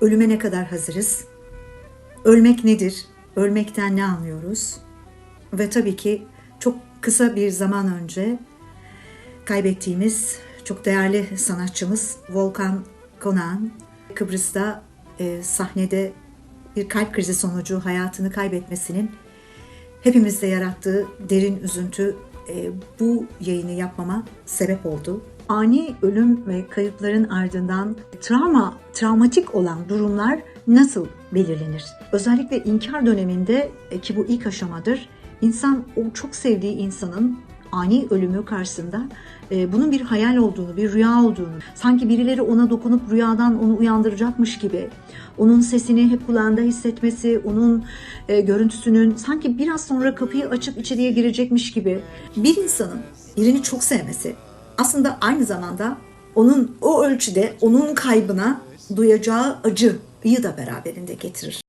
Ölüme ne kadar hazırız? Ölmek nedir? Ölmekten ne anlıyoruz? Ve tabii ki çok kısa bir zaman önce kaybettiğimiz çok değerli sanatçımız Volkan Konan Kıbrıs'ta e, sahnede bir kalp krizi sonucu hayatını kaybetmesinin hepimizde yarattığı derin üzüntü e, bu yayını yapmama sebep oldu. Ani ölüm ve kayıpların ardından travma, travmatik olan durumlar nasıl belirlenir? Özellikle inkar döneminde e, ki bu ilk aşamadır. İnsan o çok sevdiği insanın ani ölümü karşısında e, bunun bir hayal olduğunu, bir rüya olduğunu, sanki birileri ona dokunup rüyadan onu uyandıracakmış gibi, onun sesini hep kulağında hissetmesi, onun e, görüntüsünün sanki biraz sonra kapıyı açıp içeriye girecekmiş gibi bir insanın birini çok sevmesi aslında aynı zamanda onun o ölçüde onun kaybına duyacağı acıyı da beraberinde getirir.